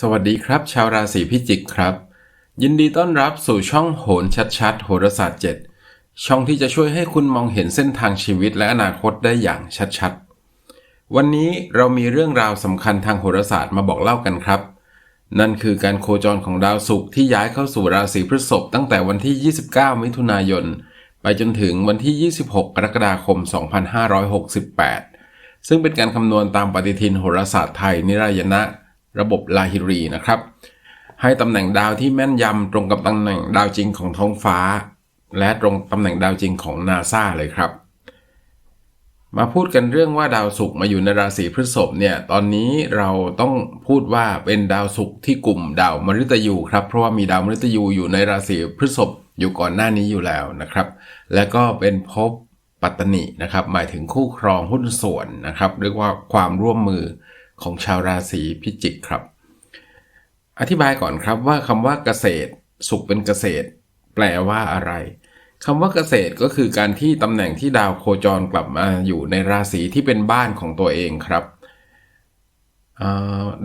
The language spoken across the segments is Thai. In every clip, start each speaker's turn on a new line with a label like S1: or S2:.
S1: สวัสดีครับ ชาวราศีพิจิกครับ ยินดีต้อนรับสู่ช่องโหนชัดๆ โหราศาสตร์ 7 ช่องที่จะช่วยให้คุณมองเห็นเส้นทางชีวิตและอนาคตได้อย่างชัดๆ วันนี้เรามีเรื่องราวสำคัญทางโหราศาสตร์มาบอกเล่ากันครับ นั่นคือการโคจรของดาวศุกร์ที่ย้ายเข้าสู่ราศีพฤษภตั้งแต่วันที่ 29 มิถุนายน ไปจนถึงวันที่ 26 กรกฎาคม 2568 ซึ่งเป็นการคำนวณตามปฏิทินโหราศาสตร์ไทยนิรายณะ ระบบลาฮิรีนะครับ ให้ตำแหน่งดาวที่แม่นยำตรงกับตำแหน่งดาวจริงของท้องฟ้า และตรงตำแหน่งดาวจริงของนาซาเลยครับ มาพูดกันเรื่องว่าดาวศุกร์มาอยู่ในราศีพฤษภเนี่ยตอนนี้เราต้องพูดว่าเป็นดาวศุกร์ที่กลุ่มดาวมฤตยูครับเพราะว่ามีดาวมฤตยูอยู่ในราศีพฤษภอยู่ก่อนหน้านี้อยู่แล้วนะครับ และก็เป็นภพปัตตนินะครับ หมายถึงคู่ครองหุ้นส่วนนะครับ เรียกว่าความร่วมมือ ของชาวราศีพิจิกครับ อธิบายก่อนครับว่าคำว่าเกษตร สุขเป็นเกษตร แปลว่าอะไรคำว่าเกษตรก็คือการที่ตำแหน่งที่ดาวโคจรกลับมาอยู่ในราศีที่เป็นบ้านของตัวเองครับ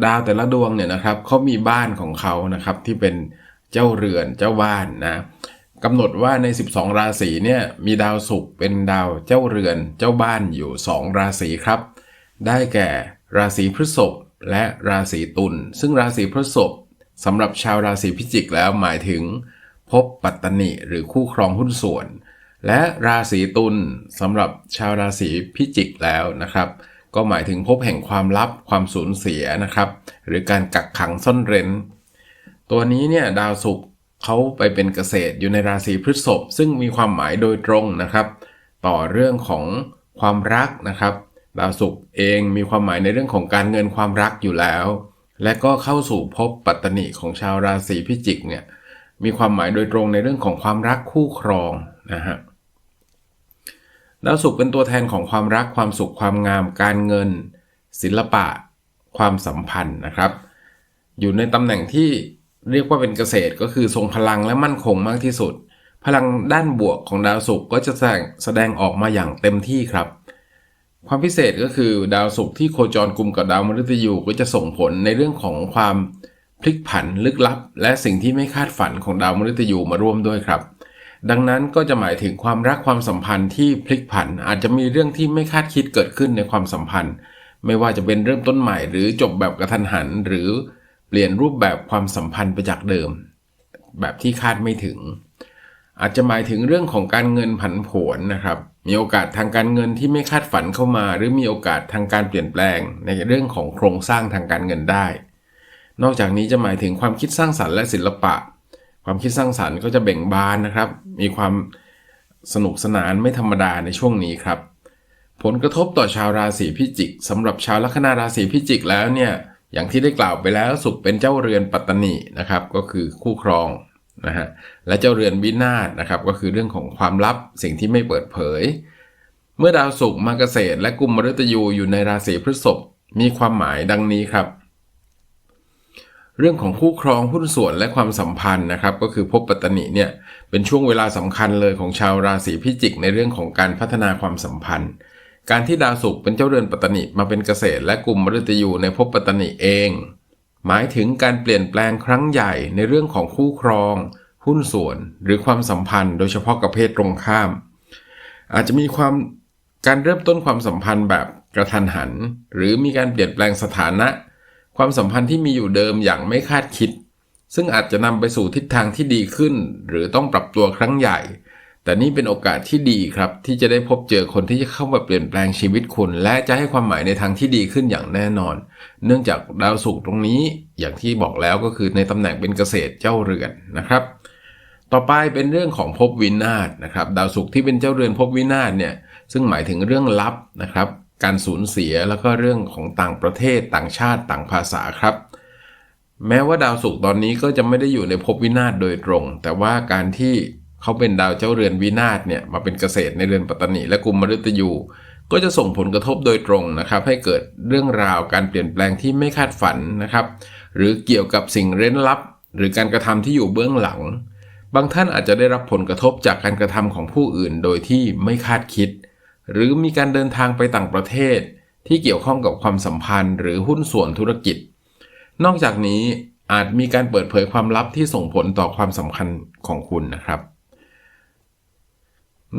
S1: ดาวแต่ละดวงเนี่ยนะครับเขามีบ้านของเขานะครับที่เป็นเจ้าเรือนเจ้าบ้านนะกำหนดว่าใน 12 ราศีเนี่ยมีดาวศุกร์เป็นดาวเจ้าเรือนเจ้าบ้านอยู่ 2 ราศีครับ ได้แก่ ราศีพฤษภและราศีตุลซึ่งราศีพฤษภสำหรับชาวราศีพิจิกแล้วหมายถึงภพปัตตนิหรือคู่ครองหุ้นส่วน และราศีตุลสำหรับชาวราศีพิจิกแล้วนะครับ ก็หมายถึงภพแห่งความลับความสูญเสียนะครับ หรือการกักขังซ่อนเร้น ตัวนี้เนี่ยดาวศุกร์เขาไปเป็นเกษตรอยู่ในราศีพฤษภซึ่งมีความหมายโดยตรงนะครับ ต่อเรื่องของความรักนะครับ ดาวศุกร์เองมีความหมายในเรื่องของการเงินความรักอยู่แล้ว และก็เข้าสู่ภพปัตตนิของชาวราศีพิจิกเนี่ยมีความหมายโดยตรงในเรื่องของความรักคู่ครองนะฮะดาวศุกร์เป็นตัวแทนของความรักความสุขความงาม การเงิน ศิลปะ ความสัมพันธ์นะครับ อยู่ในตำแหน่งที่เรียกว่าเป็นเกษตรก็คือทรงพลังและมั่นคงมากที่สุด พลังด้านบวกของดาวศุกร์ก็จะแสดงแสดงออกมาอย่างเต็มที่ครับ ความพิเศษก็คือดาวศุกร์ที่โคจรกลุ่มกับดาวมฤตยูก็จะส่งผลในเรื่องของความพลิกผันลึกลับ และสิ่งที่ไม่คาดฝันของดาวมฤตยูมาร่วมด้วยครับ ดังนั้นก็จะหมายถึงความรักความสัมพันธ์ที่พลิกผันอาจจะมีเรื่องที่ไม่คาดคิดเกิดขึ้นในความสัมพันธ์ ไม่ว่าจะเป็นเริ่มต้นใหม่หรือจบแบบกระทันหัน หรือเปลี่ยนรูปแบบความสัมพันธ์ไปจากเดิม แบบที่คาดไม่ถึง อาจจะหมายถึงเรื่องของการเงินผันผวนนะครับ มีโอกาสทางการเงินที่ไม่คาดฝันเข้ามา หรือมีโอกาสทางการเปลี่ยนแปลง ในเรื่องของโครงสร้างทางการเงินได้ นอกจากนี้จะหมายถึงความคิดสร้างสรรค์และศิลปะ ความคิดสร้างสรรค์ก็จะเบ่งบานนะครับ มีความสนุกสนานไม่ธรรมดาในช่วงนี้ครับ ผลกระทบต่อชาวราศีพิจิกสำหรับชาวลัคนาราศีพิจิกแล้วเนี่ยอย่างที่ได้กล่าวไปแล้วสุขเป็นเจ้าเรือนปัตตนินะครับ ก็คือคู่ครอง นะฮะและเจ้าเรือนวินาศนะครับก็คือเรื่องของความลับสิ่งที่ไม่เปิดเผย เมื่อดาวศุกร์มาเกษตร และกุมมฤตยูอยู่ในราศีพฤษภมีความหมายดังนี้ครับ เรื่องของคู่ครองหุ้นส่วนและความสัมพันธ์นะครับ ก็คือภพปัตตนิเนี่ยเป็นช่วงเวลาสำคัญเลยของชาวราศีพิจิก ในเรื่องของการพัฒนาความสัมพันธ์ การที่ดาวศุกร์เป็นเจ้าเรือนปัตตนิมาเป็นเกษตร และกลุ่มมฤตยูในภพปัตตนิเอง หมายถึงการเปลี่ยนแปลงครั้งใหญ่ในเรื่องของคู่ครอง หุ้นส่วน หรือความสัมพันธ์ โดยเฉพาะกับเพศตรงข้าม อาจจะมีความการเริ่มต้นความสัมพันธ์แบบกระทันหัน หรือมีการเปลี่ยนแปลงสถานะ ความสัมพันธ์ที่มีอยู่เดิมอย่างไม่คาดคิด ซึ่งอาจจะนำไปสู่ทิศทางที่ดีขึ้น หรือต้องปรับตัวครั้งใหญ่ แต่นี่เป็นโอกาสที่ดีครับ ที่จะได้พบเจอคนที่จะเข้ามาเปลี่ยนแปลงชีวิตคุณ และจะให้ความหมายในทางที่ดีขึ้นอย่างแน่นอน เนื่องจากดาวศุกร์ตรงนี้อย่างที่บอกแล้วก็คือในตำแหน่งเป็นเกษตรเจ้าเรือนนะครับ ต่อไปเป็นเรื่องของภพวินาศนะครับ ดาวศุกร์ที่เป็นเจ้าเรือนภพวินาศเนี่ยซึ่งหมายถึงเรื่องลับนะครับ การสูญเสียแล้วก็เรื่องของต่างประเทศต่างชาติต่างภาษาครับแม้ว่าดาวศุกร์ตอนนี้ก็จะไม่ได้อยู่ในภพวินาศโดยตรง แต่ว่าการที่ เขาเป็นดาวเจ้าเรือนวินาศเนี่ยมาเป็นเกษตรในเรือนปัตตานิและกลุ่มมฤตยูก็จะส่งผลกระทบโดยตรงนะครับ ให้เกิดเรื่องราวการเปลี่ยนแปลงที่ไม่คาดฝันนะครับ หรือเกี่ยวกับสิ่งเร้นลับ หรือการกระทำที่อยู่เบื้องหลัง บางท่านอาจจะได้รับผลกระทบจากการกระทำของผู้อื่นโดยที่ไม่คาดคิด หรือมีการเดินทางไปต่างประเทศ ที่เกี่ยวข้องกับความสัมพันธ์ หรือหุ้นส่วนธุรกิจ นอกจากนี้อาจมีการเปิดเผยความลับที่ส่งผลต่อความสำคัญของคุณนะครับ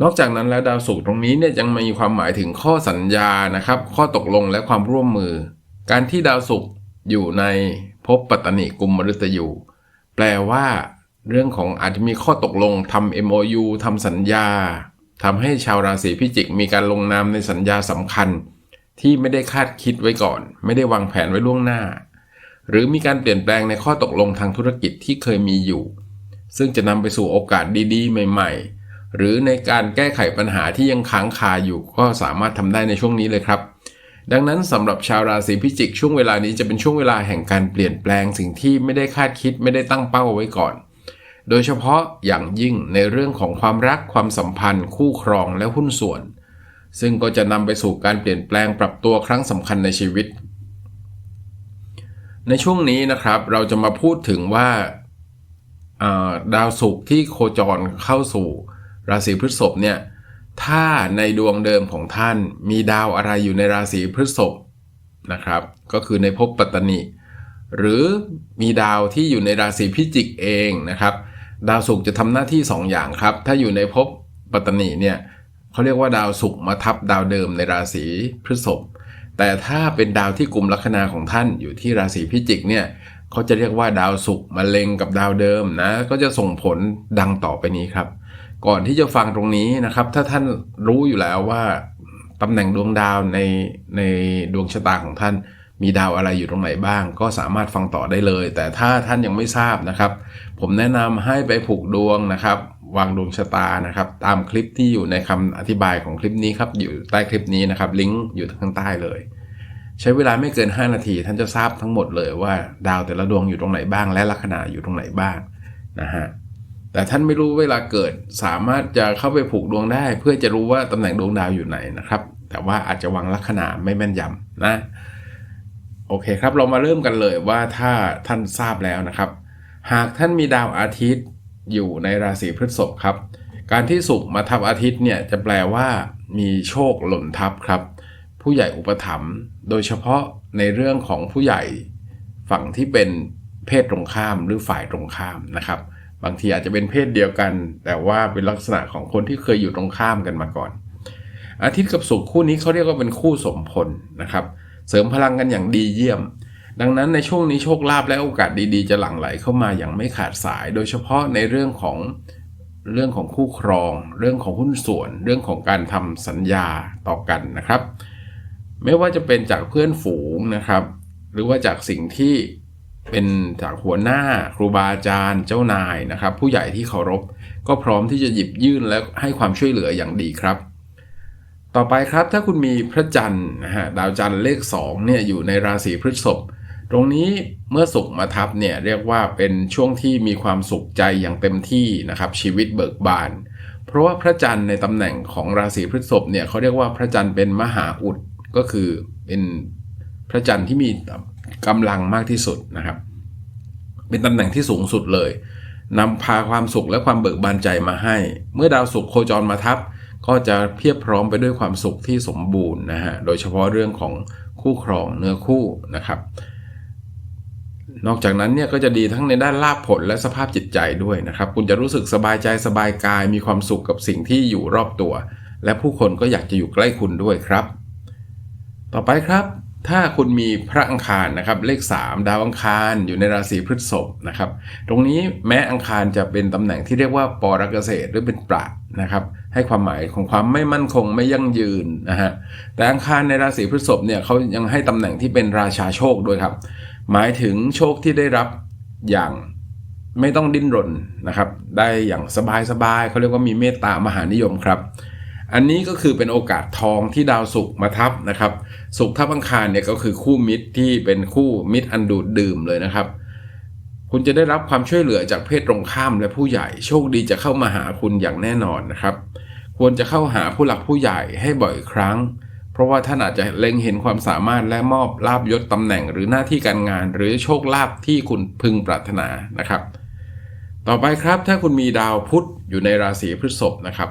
S1: นอกจากนั้นแล้วดาวศุกร์ตรงนี้เนี่ยยังมีความหมายถึงข้อสัญญานะครับ ข้อตกลงและความร่วมมือ การที่ดาวศุกร์อยู่ในภพปัตตนิกุมมฤตยูแปลว่าเรื่องของอาจจะมีข้อตกลงทำ MOU ทำสัญญาทำให้ชาวราศีพิจิก มีการลงนามในสัญญาสำคัญ ที่ไม่ได้คาดคิดไว้ก่อน ไม่ได้วางแผนไว้ล่วงหน้า หรือมีการเปลี่ยนแปลงในข้อตกลงทางธุรกิจที่เคยมีอยู่ ซึ่งจะนำไปสู่โอกาสดีๆ ใหม่ ๆ หรือในการแก้ไขปัญหาที่ยังค้างคาอยู่ก็สามารถทำได้ในช่วงนี้เลยครับ ดังนั้นสำหรับชาวราศีพิจิกช่วงเวลานี้จะเป็นช่วงเวลาแห่งการเปลี่ยนแปลงสิ่งที่ไม่ได้คาดคิดไม่ได้ตั้งเป้าไว้ก่อน โดยเฉพาะอย่างยิ่งในเรื่องของความรักความสัมพันธ์ คู่ครองและหุ้นส่วน ซึ่งก็จะนำไปสู่การเปลี่ยนแปลงปรับตัวครั้งสำคัญในชีวิต ในช่วงนี้นะครับเราจะมาพูดถึงว่าอ่าดาวศุกร์ที่โคจรเข้าสู่ ราศีพฤษภเนี่ยถ้าในดวงเดิมของท่านมีดาวอะไรอยู่ในราศีพฤษภนะครับ ก็คือในภพปัตตนิหรือมีดาวที่อยู่ในราศีพิจิกเองนะครับ ดาวศุกร์จะทำหน้าที่2อย่างครับ ถ้าอยู่ในภพปัตตนิเนี่ยเขาเรียกว่าดาวศุกร์มาทับดาวเดิมในราศีพฤษภแต่ถ้าเป็นดาวที่กลุ่มลัคนาของท่านอยู่ที่ราศีพิจิกเนี่ยเขาจะเรียกว่าดาวศุกร์มาเล็งกับดาวเดิมนะก็จะส่งผลดังต่อไปนี้ครับ ก่อนที่จะฟังตรงนี้นะครับ ถ้าท่านรู้อยู่แล้วว่าตำแหน่งดวงดาวในในดวงชะตาของท่าน มีดาวอะไรอยู่ตรงไหนบ้าง ก็สามารถฟังต่อได้เลย แต่ถ้าท่านยังไม่ทราบนะครับ ผมแนะนำให้ไปผูกดวงนะครับ วางดวงชะตานะครับ ตามคลิปที่อยู่ในคำอธิบายของคลิปนี้ครับอยู่ใต้คลิปนี้นะครับ ลิงก์อยู่ข้างใต้เลย ใช้เวลาไม่เกิน 5 นาที ท่านจะทราบทั้งหมดเลยว่าดาวแต่ละดวงอยู่ตรงไหนบ้าง และลัคนาอยู่ตรงไหนบ้างนะฮะ แต่ท่านไม่รู้เวลาเกิด สามารถจะเข้าไปผูกดวงได้ เพื่อจะรู้ว่าตำแหน่งดวงดาวอยู่ไหนนะครับ แต่ว่าอาจจะวางลัคนาไม่แม่นยำนะโอเคครับเรามาเริ่มกันเลยว่าถ้าท่านทราบแล้วนะครับ หากท่านมีดาวอาทิตย์อยู่ในราศีพฤษภครับ การที่สุขมาทับอาทิตย์เนี่ยจะแปลว่ามีโชคหล่นทับครับ ผู้ใหญ่อุปถัมภ์โดยเฉพาะในเรื่องของผู้ใหญ่ฝั่งที่เป็นเพศตรงข้ามหรือฝ่ายตรงข้ามนะครับ บางทีอาจจะเป็นเพศเดียวกัน แต่ว่าเป็นลักษณะของคนที่เคยอยู่ตรงข้ามกันมาก่อน อาทิตย์กับศุกร์คู่นี้เขาเรียกว่าเป็นคู่สมพลนะครับ เสริมพลังกันอย่างดีเยี่ยม ดังนั้นในช่วงนี้โชคลาภและโอกาสดีๆ จะหลั่งไหลเข้ามาอย่างไม่ขาดสาย โดยเฉพาะในเรื่องของเรื่องของคู่ครอง เรื่องของหุ้นส่วน เรื่องของการทำสัญญาต่อกันนะครับ ไม่ว่าจะเป็นจากเพื่อนฝูงนะครับ หรือว่าจากสิ่งที่ เป็นจากหัวหน้าครูบาอาจารย์ เจ้านายนะครับ ผู้ใหญ่ที่เคารพ ก็พร้อมที่จะหยิบยื่นและให้ความช่วยเหลืออย่างดีครับ ต่อไปครับถ้าคุณมีพระจันทร์นะฮะดาวจันทร์เลข2เนี่ยอยู่ในราศีพฤษภตรงนี้เมื่อสุขมาทับเนี่ยเรียกว่าเป็นช่วงที่มีความสุขใจอย่างเต็มที่นะครับ ชีวิตเบิกบาน เพราะว่าพระจันทร์ในตำแหน่งของราศีพฤษภเนี่ยเขาเรียกว่าพระจันทร์เป็นมหาอุดก็คือเป็นพระจันทร์ที่มี กำลังมากที่สุดนะครับ เป็นตำแหน่งที่สูงสุดเลยนำพาความสุขและความเบิกบานใจมาให้ เมื่อดาวศุกร์โคจรมาทับ ก็จะเพียบพร้อมไปด้วยความสุขที่สมบูรณ์นะฮะโดยเฉพาะเรื่องของคู่ครองเนื้อคู่นะครับ นอกจากนั้นเนี่ยก็จะดีทั้งในด้านลาภผลและสภาพจิตใจด้วยนะครับ คุณจะรู้สึกสบายใจสบายกาย มีความสุขกับสิ่งที่อยู่รอบตัว และผู้คนก็อยากจะอยู่ใกล้คุณด้วยครับ ต่อไปครับ ถ้าคุณมีพระอังคารนะครับ เลข 3 ดาวอังคารอยู่ในราศีพฤษภนะครับ ตรงนี้แม้อังคารจะเป็นตำแหน่งที่เรียกว่าปรเกษตรหรือเป็นประนะครับให้ความหมายของความไม่มั่นคงไม่ยั่งยืนนะฮะแต่อังคารในราศีพฤษภเนี่ยเขายังให้ตำแหน่งที่เป็นราชาโชคด้วยครับ หมายถึงโชคที่ได้รับอย่างไม่ต้องดิ้นรนนะครับ ได้อย่างสบายๆเขาเรียกว่ามีเมตตามหานิยมครับ อันนี้ก็คือเป็นโอกาสทองที่ดาวศุกร์มาทับนะครับศุกร์ทับอังคารเนี่ยก็คือคู่มิตรที่เป็นคู่มิตรอันดูดดื่มเลยนะครับ คุณจะได้รับความช่วยเหลือจากเพศตรงข้ามและผู้ใหญ่ โชคดีจะเข้ามาหาคุณอย่างแน่นอนนะครับ ควรจะเข้าหาผู้หลักผู้ใหญ่ให้บ่อยครั้ง เพราะว่าท่านอาจจะเล็งเห็นความสามารถและมอบลาบยศตำแหน่งหรือหน้าที่การงาน หรือโชคลาภที่คุณพึงปรารถนานะครับ ต่อไปครับถ้าคุณมีดาวพุธอยู่ในราศีพฤษภนะครับ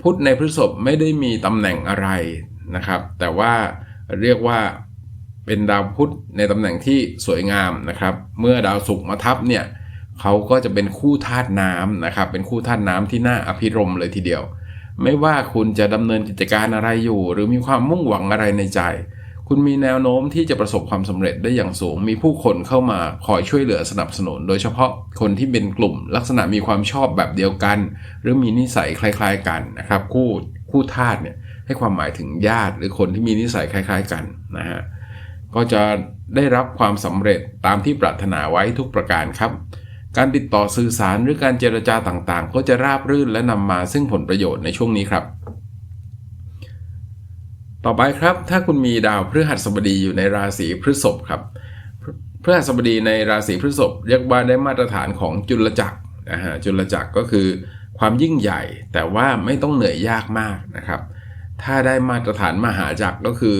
S1: พุธในพฤษภไม่ได้มีตำแหน่งอะไรนะครับ แต่ว่าเรียกว่าเป็นดาวพุธในตำแหน่งที่สวยงามนะครับ เมื่อดาวศุกร์มาทับเนี่ยเขาก็จะเป็นคู่ธาตุน้ำนะครับ เป็นคู่ธาตุน้ำที่น่าอภิรมเลยทีเดียว ไม่ว่าคุณจะดำเนินกิจการอะไรอยู่ หรือมีความมุ่งหวังอะไรในใจ คุณมีแนวโน้มที่จะประสบความสำเร็จได้อย่างสูง มีผู้คนเข้ามาคอยช่วยเหลือสนับสนุน โดยเฉพาะคนที่เป็นกลุ่ม ลักษณะมีความชอบแบบเดียวกัน หรือมีนิสัยคล้ายๆกันนะครับ คู่คู่ธาตุเนี่ยให้ความหมายถึงญาติ หรือคนที่มีนิสัยคล้ายๆกันนะฮะก็จะได้รับความสำเร็จตามที่ปรารถนาไว้ทุกประการครับ การติดต่อสื่อสารหรือการเจรจาต่างๆ ก็จะราบรื่นและนำมาซึ่งผลประโยชน์ในช่วงนี้ครับ ต่อไปครับถ้าคุณมีดาวพฤหัสบดีอยู่ในราศีพฤษภครับพฤหัสบดีในราศีพฤษภเรียกว่าได้มาตรฐานของจุลจักรนะฮะจุลจักรก็คือความยิ่งใหญ่ แต่ว่าไม่ต้องเหนื่อยยากมากนะครับ ถ้าได้มาตรฐานมหาจักรก็คือ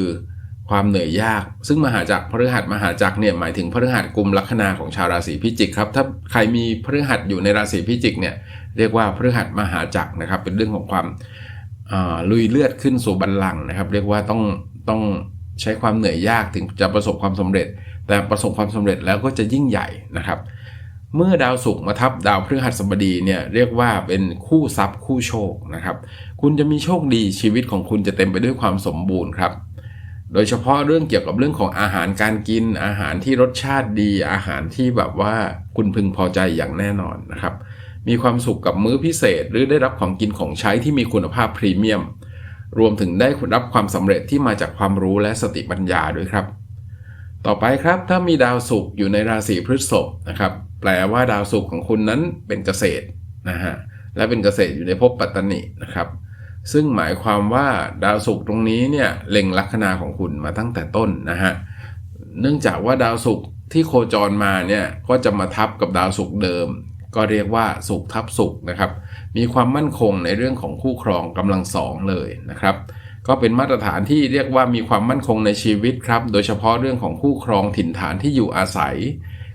S1: ความเหนื่อยยาก ซึ่งมหาจักรพฤหัสมหาจักรเนี่ยหมายถึงพฤหัสกลุ่มลัคนาของชาวราศีพิจิกครับถ้าใครมีพฤหัสอยู่ในราศีพิจิกเนี่ยเรียกว่าพฤหัสมหาจักรนะครับ เป็นเรื่องของความ ลุยเลือดขึ้นสู่บัลลังก์นะครับ เรียกว่าต้องต้องใช้ความเหนื่อยยากถึงจะประสบความสำเร็จ แต่ประสบความสำเร็จแล้วก็จะยิ่งใหญ่นะครับ เมื่อดาวศุกร์มาทับดาวพฤหัสบดีเนี่ยเรียกว่าเป็นคู่ทรัพย์คู่โชคนะครับ คุณจะมีโชคดีชีวิตของคุณจะเต็มไปด้วยความสมบูรณ์ครับโดยเฉพาะเรื่องเกี่ยวกับเรื่องของอาหารการกินอาหารที่รสชาติดี อาหารที่แบบว่าคุณพึงพอใจอย่างแน่นอนนะครับ มีความสุขกับมื้อพิเศษ หรือได้รับของกินของใช้ที่มีคุณภาพพรีเมียม รวมถึงได้รับความสำเร็จที่มาจากความรู้และสติปัญญาด้วยครับ ต่อไปครับถ้ามีดาวศุกร์อยู่ในราศีพฤษภนะครับแปลว่าดาวศุกร์ของคุณนั้นเป็นเกษตรนะฮะและเป็นเกษตรอยู่ในภพปัตตนินะครับ ซึ่งหมายความว่าดาวศุกร์ตรงนี้เนี่ยเล็งลัคนาของคุณมาตั้งแต่ต้นนะฮะเนื่องจากว่าดาวศุกร์ที่โคจรมาเนี่ยก็จะมาทับกับดาวศุกร์เดิม ก็เรียกว่าศุกร์ทับศุกร์นะครับ มีความมั่นคงในเรื่องของคู่ครองกำลังสองเลยนะครับ ก็เป็นมาตรฐานที่เรียกว่ามีความมั่นคงในชีวิตครับ โดยเฉพาะเรื่องของคู่ครองถิ่นฐานที่อยู่อาศัย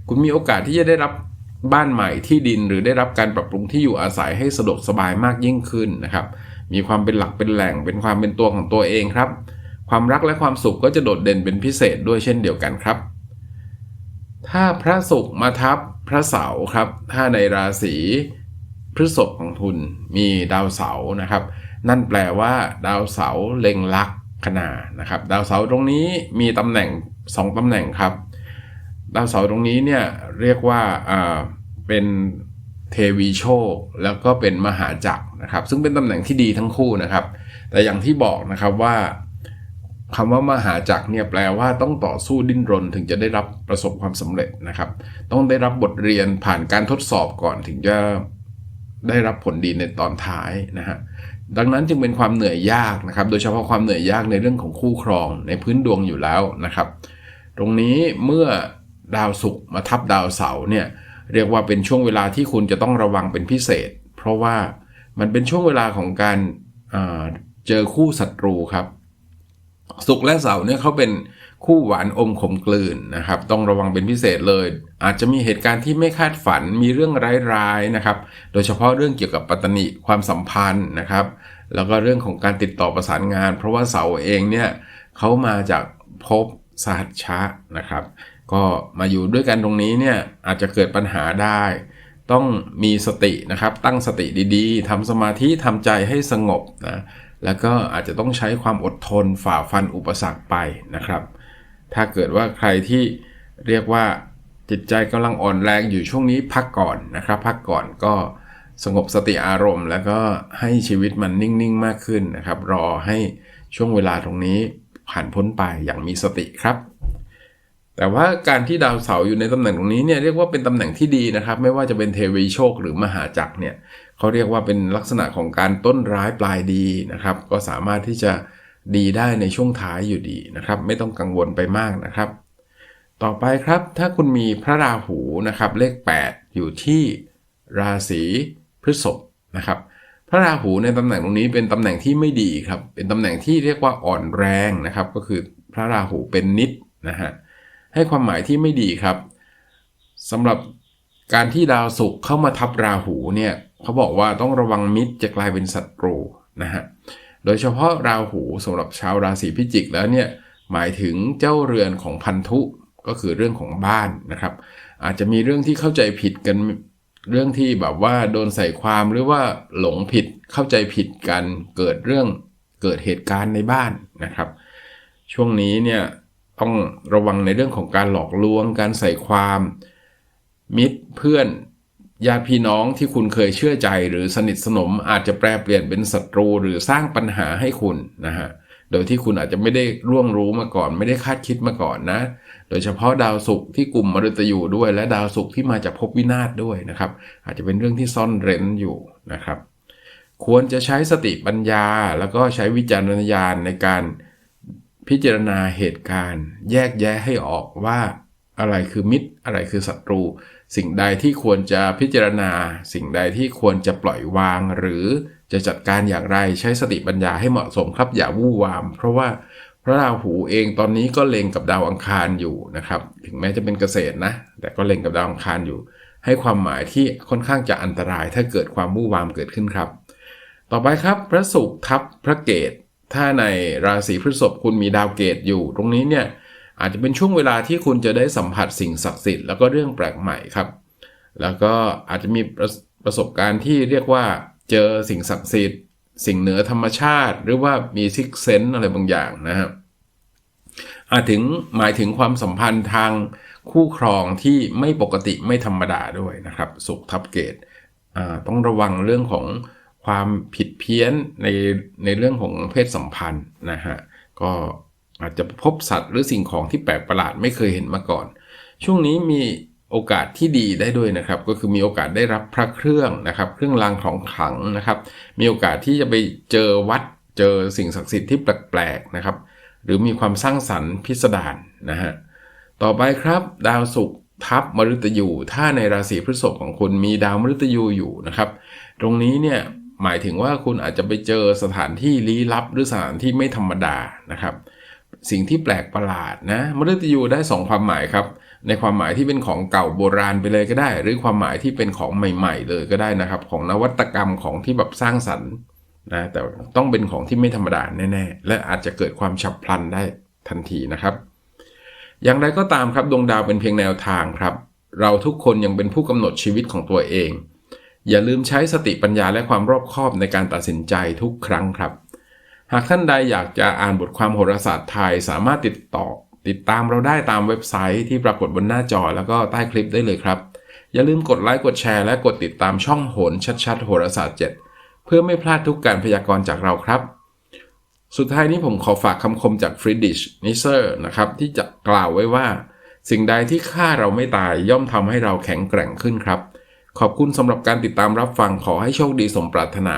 S1: คุณมีโอกาสที่จะได้รับบ้านใหม่ที่ดินหรือได้รับการปรับปรุงที่อยู่อาศัยให้สะดวกสบายมากยิ่งขึ้นนะครับ มีความเป็นหลักเป็นแหล่ง เป็นความเป็นตัวของตัวเองครับ ความรักและความสุขก็จะโดดเด่นเป็นพิเศษด้วยเช่นเดียวกันครับ ถ้าพระศุกร์มาทับ พระเสาร์ครับ ถ้าในราศีพฤษภของทุนมีดาวเสาร์นะครับ นั่นแปลว่า ดาวเสาร์เล็งลักขนานะครับ ดาวเสาร์ตรงนี้มีตำแหน่ง 2ตำแหน่งครับ ดาวเสาร์ตรงนี้เนี่ยเรียกว่าอ่าเป็นเทวีโชค แล้วก็เป็นมหาจักรนะครับ ซึ่งเป็นตำแหน่งที่ดีทั้งคู่นะครับ แต่อย่างที่บอกนะครับว่า คำว่ามหาจักรเนี่ยแปลว่าต้องต่อสู้ดิ้นรนถึงจะได้รับประสบความสำเร็จนะครับ ต้องได้รับบทเรียนผ่านการทดสอบก่อนถึงจะได้รับผลดีในตอนท้ายนะฮะดังนั้นจึงเป็นความเหนื่อยยากนะครับ โดยเฉพาะความเหนื่อยยากในเรื่องของคู่ครองในพื้นดวงอยู่แล้วนะครับ ตรงนี้เมื่อดาวศุกร์มาทับดาวเสาร์เนี่ยเรียกว่าเป็นช่วงเวลาที่คุณจะต้องระวังเป็นพิเศษ เพราะว่ามันเป็นช่วงเวลาของการเจอคู่ศัตรูครับ ศุกร์และเสาร์เนี่ยเขาเป็นคู่หวานอมขมกลืนนะครับ ต้องระวังเป็นพิเศษเลย อาจจะมีเหตุการณ์ที่ไม่คาดฝันมีเรื่องร้ายๆนะครับ โดยเฉพาะเรื่องเกี่ยวกับปัตตนิความสัมพันธ์นะครับ แล้วก็เรื่องของการติดต่อประสานงาน เพราะว่าเสาร์เองเนี่ยเขามาจากภพสหัชชะนะครับ ก็มาอยู่ด้วยกันตรงนี้เนี่ยอาจจะเกิดปัญหาได้ ต้องมีสตินะครับตั้งสติดีๆทำสมาธิทำใจให้สงบนะ แล้วก็อาจจะต้องใช้ความอดทนฝ่าฟันอุปสรรคไปนะครับ ถ้าเกิดว่าใครที่เรียกว่าจิตใจกำลังอ่อนแรงอยู่ช่วงนี้พักก่อนนะครับ พักก่อนก็สงบสติอารมณ์ แล้วก็ให้ชีวิตมันนิ่งๆมากขึ้นนะครับ รอให้ช่วงเวลาตรงนี้ผ่านพ้นไปอย่างมีสติครับ แต่ว่าการที่ดาวเสาร์อยู่ในตำแหน่งตรงนี้เนี่ยเรียกว่าเป็นตำแหน่งที่ดีนะครับ ไม่ว่าจะเป็นเทวีโชคหรือมหาจักรเนี่ย เขาเรียกว่าเป็นลักษณะของการต้นร้ายปลายดีนะครับ ก็สามารถที่จะดีได้ในช่วงท้ายอยู่ดีนะครับ ไม่ต้องกังวลไปมากนะครับ ต่อไปครับถ้าคุณมีพระราหูนะครับ เลข 8 อยู่ที่ราศีพฤษภนะครับ พระราหูในตำแหน่งตรงนี้เป็นตำแหน่งที่ไม่ดีครับ เป็นตำแหน่งที่เรียกว่าอ่อนแรงนะครับ ก็คือพระราหูเป็นนิดนะฮะให้ความหมายที่ไม่ดีครับสำหรับการที่ดาวศุกร์เข้ามาทับราหูเนี่ย เขาบอกว่าต้องระวังมิตรจะกลายเป็นศัตรูนะฮะ โดยเฉพาะราหูสำหรับชาวราศีพิจิกแล้วเนี่ยหมายถึงเจ้าเรือนของพันธุก็คือเรื่องของบ้านนะครับ อาจจะมีเรื่องที่เข้าใจผิดกันเรื่องที่แบบว่าโดนใส่ความหรือว่าหลงผิดเข้าใจผิดกันเกิดเรื่องเกิดเหตุการณ์ในบ้านนะครับ ช่วงนี้เนี่ยต้องระวังในเรื่องของการหลอกลวงการใส่ความ มิตรเพื่อน ญาติพี่น้องที่คุณเคยเชื่อใจหรือสนิทสนมอาจจะแปลเปลี่ยนเป็นศัตรูหรือสร้างปัญหาให้คุณนะฮะโดยที่คุณอาจจะไม่ได้ร่วงรู้มาก่อน ไม่ได้คาดคิดมาก่อนนะ โดยเฉพาะดาวศุกร์ที่กลุ่มมฤตยูด้วย และดาวศุกร์ที่มาจากภพวินาศด้วยนะครับ อาจจะเป็นเรื่องที่ซ่อนเร้นอยู่นะครับ ควรจะใช้สติปัญญา แล้วก็ใช้วิจารณญาณในการพิจารณาเหตุการณ์ แยกแยะให้ออกว่าอะไรคือมิตรอะไรคือศัตรู สิ่งใดที่ควรจะพิจารณา สิ่งใดที่ควรจะปล่อยวาง หรือจะจัดการอย่างไรใช้สติปัญญาให้เหมาะสมครับอย่าวู่วาม เพราะว่าพระราหูเองตอนนี้ก็เล็งกับดาวอังคารอยู่นะครับ ถึงแม้จะเป็นเกษตรนะ แต่ก็เล็งกับดาวอังคารอยู่ ให้ความหมายที่ค่อนข้างจะอันตรายถ้าเกิดความวู่วามเกิดขึ้นครับ ต่อไปครับพระศุกร์ทับพระเกตถ้าในราศีพฤษภคุณมีดาวเกตอยู่ ตรงนี้เนี่ย อาจจะเป็นช่วงเวลาที่คุณจะได้สัมผัสสิ่งศักดิ์สิทธิ์แล้วก็เรื่องแปลกใหม่ครับ แล้วก็อาจจะมีประประสบการณ์ที่เรียกว่าเจอสิ่งศักดิ์สิทธิ์ สิ่งเหนือธรรมชาติ หรือว่ามีซิกเซนอะไรบางอย่างนะครับอาจถึงหมายถึงความสัมพันธ์ทางคู่ครองที่ไม่ปกติไม่ธรรมดาด้วยนะครับสุขทับเกตต้องระวังเรื่องของความผิดเพี้ยนในในเรื่องของเพศสัมพันธ์นะฮะก็ อาจจะพบสัตว์หรือสิ่งของที่แปลกประหลาดไม่เคยเห็นมาก่อน ช่วงนี้มีโอกาสที่ดีได้ด้วยนะครับ ก็คือมีโอกาสได้รับพระเครื่องนะครับ เครื่องรางของขลังนะครับ มีโอกาสที่จะไปเจอวัดเจอสิ่งศักดิ์สิทธิ์ที่แปลกๆนะครับ หรือมีความสร้างสรรค์พิสดารนะฮะต่อไปครับ ดาวศุกร์ทับมฤตยูถ้าในราศีพฤษภของคุณมีดาวมฤตยูอยู่นะครับ ตรงนี้เนี่ยหมายถึงว่าคุณอาจจะไปเจอสถานที่ลี้ลับหรือสถานที่ไม่ธรรมดานะครับ สิ่งที่แปลกประหลาดนะมฤตยูได้ 2 ความหมายครับ ในความหมายที่เป็นของเก่าโบราณไปเลยก็ได้ หรือความหมายที่เป็นของใหม่ ๆ เลยก็ได้นะครับ ของนวัตกรรมของที่แบบสร้างสรรค์นะแต่ต้องเป็นของที่ไม่ธรรมดาแน่ๆ และอาจจะเกิดความฉับพลันได้ทันทีนะครับ อย่างไรก็ตามครับดวงดาวเป็นเพียงแนวทางครับ เราทุกคนยังเป็นผู้กำหนดชีวิตของตัวเอง อย่าลืมใช้สติปัญญาและความรอบคอบในการตัดสินใจทุกครั้งครับ หากท่านใดอยากจะอ่านบทความโหราศาสตร์ไทย สามารถติดต่อติดตามเราได้ตามเว็บไซต์ที่ปรากฏบนหน้าจอแล้วก็ใต้คลิปได้เลยครับ อย่าลืมกดไลค์กดแชร์และกดติดตามช่องโหนชัดๆโหราศาสตร์ 7 เพื่อไม่พลาดทุกการพยากรณ์จากเราครับ สุดท้ายนี้ผมขอฝากคำคมจากฟริดิชนิเซอร์นะครับที่จะกล่าวไว้ว่า สิ่งใดที่ฆ่าเราไม่ตายย่อมทำให้เราแข็งแกร่งขึ้นครับ ขอบคุณสำหรับการติดตามรับฟังขอให้โชคดีสมปรารถนา